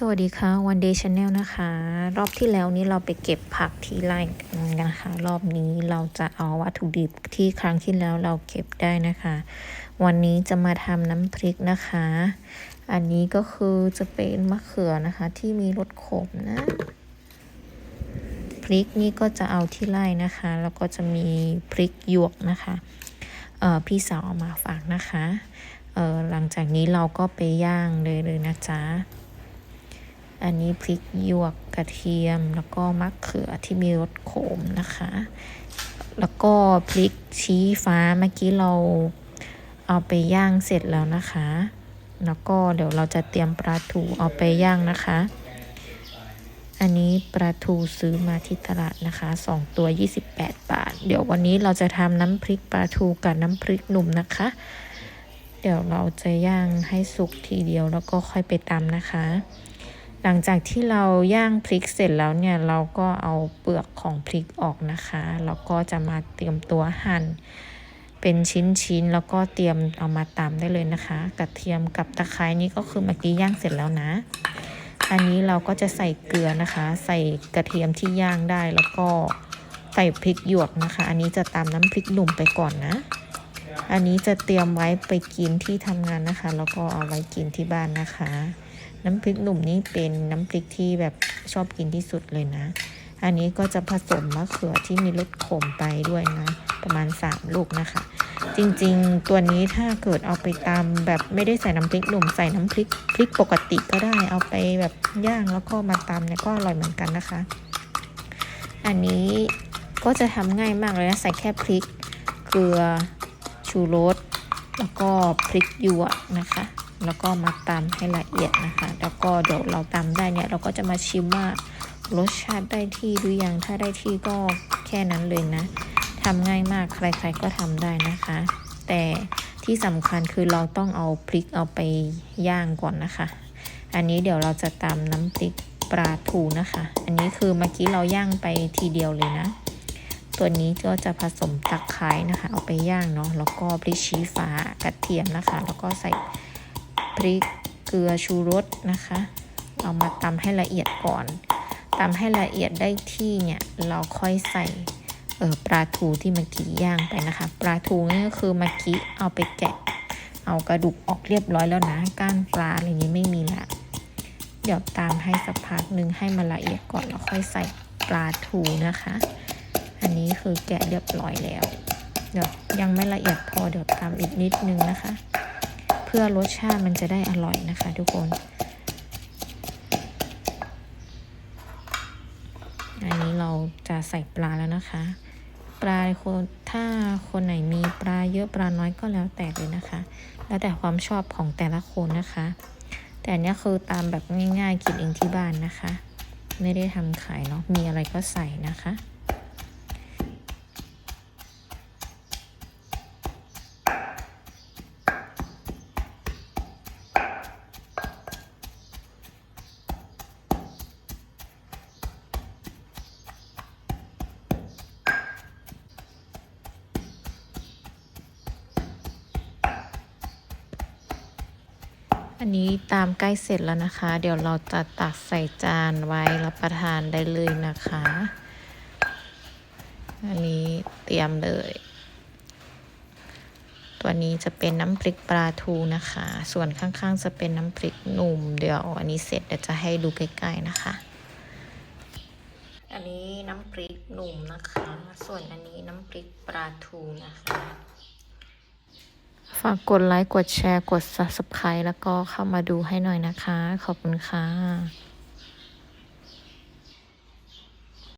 สวัสดีค่ะวันเดย์ชาแนลนะคะ รอบที่แล้วนี้เราไปเก็บผักที่ไร่กันนะคะ รอบนี้เราจะเอาวัตถุดิบที่ครั้งที่แล้วเราเก็บได้นะคะ วันนี้จะมาทำน้ำพริกนะคะ อันนี้ก็คือจะเป็นมะเขือนะคะ ที่มีรสขมนะพริกนี่ก็จะเอาที่ไร่นะคะ แล้วก็จะมีพริกหยวกนะคะเออพี่สาวเอามาฝากนะคะเออหลังจากนี้เราก็ไปย่างเลยเลยนะจ๊ะ อันนี้พริกหยวกกระเทียม แล้วก็มะเขือที่มีรสขมนะคะ แล้วก็พริกชี้ฟ้าเมื่อกี้เราเอาไปย่างเสร็จแล้วนะคะ แล้วก็เดี๋ยวเราจะเตรียมปลาทูเอาไปย่างนะคะ อันนี้ปลาทูซื้อมาที่ตลาดนะคะสองตัว 28 บาท เดี๋ยววันนี้เราจะทำน้ำพริกปลาทูกับน้ำพริกหนุ่มนะคะ เดี๋ยวเราจะย่างให้สุกทีเดียวแล้วก็ค่อยไปตำนะคะ หลังจากที่เราย่างพริกเสร็จแล้วเนี่ยเราก็เอาเปลือกของพริกออกนะคะแล้วก็จะมาเตรียมตัวหั่นเป็นชิ้นๆแล้วก็เตรียมเอามาตำได้เลยนะคะกระเทียมกับตะไคร้นี่ก็คือเมื่อกี้ย่างเสร็จแล้วนะ อันนี้เราก็จะใส่เกลือนะคะ ใส่กระเทียมที่ย่างได้แล้วก็ใส่พริกหยวกนะคะ อันนี้จะตามน้ำพริกหนุ่มไปก่อนนะ อันนี้จะเตรียมไว้ไปกินที่ทำงานนะคะ แล้วก็เอาไว้กินที่บ้านนะคะ น้ำพริกหนุ่มนี่เป็นน้ำพริกที่แบบชอบกินที่สุดเลยนะ อันนี้ก็จะผสมมะเขือที่มีรสขมไปด้วยนะ ประมาณ 3 ลูกนะคะ จริงๆ ตัวนี้ถ้าเกิดเอาไปตำแบบไม่ได้ใส่น้ำพริกหนุ่มใส่น้ำพริกพริกปกติก็ได้เอาไปแบบย่างแล้วก็มาตำเนี่ยก็อร่อยเหมือนกันนะคะ อันนี้ก็จะทำง่ายมากเลยนะใส่แค่พริกเกลือ ชูรสแล้วก็พริกหยวกนะคะ แล้วก็มาตำให้ละเอียดนะคะ แล้วก็เดี๋ยวเราตำได้เนี่ย เราก็จะมาชิมว่ารสชาติได้ที่หรือยังถ้าได้ที่ก็แค่นั้นเลยนะทำง่ายมากใครๆก็ทำได้นะคะ แต่ที่สำคัญคือเราต้องเอาพริกเอาไปย่างก่อนนะคะ อันนี้เดี๋ยวเราจะตำน้ำพริกปลาทูนะคะ อันนี้คือเมื่อกี้เราย่างไปทีเดียวเลยนะ ตัวนี้ก็จะผสมตะไคร้นะคะ เอาไปย่างเนาะแล้วก็พริกชี้ฟ้ากระเทียมนะคะ แล้วก็ใส่พริกเกลือชูรสนะคะเอามาตำให้ละเอียดก่อนตำให้ละเอียดได้ที่เนี่ยเราค่อยใส่เออปลาทูที่เมื่อกี้ย่างไปนะคะ ปลาทูนี่ก็คือเมื่อกี้เอาไปแกะ เอากระดูกออกเรียบร้อยแล้วนะก้างปลาอะไรอย่างนี้ไม่มีละเดี๋ยวตามให้สักพักหนึ่งให้มันละเอียดก่อนแล้วค่อยใส่ปลาทูนะคะ อันนี้คือแกะเรียบร้อยแล้ว เดี๋ยวยังไม่ละเอียดพอเดี๋ยวตามอีกนิดนึงนะคะ เพื่อรสชาติมันจะได้อร่อยนะคะ ทุกคน อันนี้เราจะใส่ปลาแล้วนะคะ ปลาคนถ้าคนไหนมีปลาเยอะปลาน้อยก็แล้วแต่เลยนะคะ แล้วแต่ความชอบของแต่ละคนนะคะ แต่อันเนี้ยคือตามแบบง่ายๆกินเองที่บ้านนะคะ ไม่ได้ทำขายเนาะมีอะไรก็ใส่นะคะ อันนี้ตามใกล้เสร็จแล้วนะคะ เดี๋ยวเราจะตักใส่จานไว้รับประทานได้เลยนะคะ อันนี้เตรียมเลย ตัวนี้จะเป็นน้ำพริกปลาทูนะคะ ส่วนข้างๆจะเป็นน้ำพริกหนุ่ม เดี๋ยวอันนี้เสร็จเดี๋ยวจะให้ดูใกล้ๆนะคะ อันนี้น้ำพริกหนุ่มนะคะ ส่วนอันนี้น้ำพริกปลาทูนะคะ ฝากกดไลค์ กดแชร์ กด subscribe แล้วก็เข้ามาดูให้หน่อยนะคะ ขอบคุณค่ะ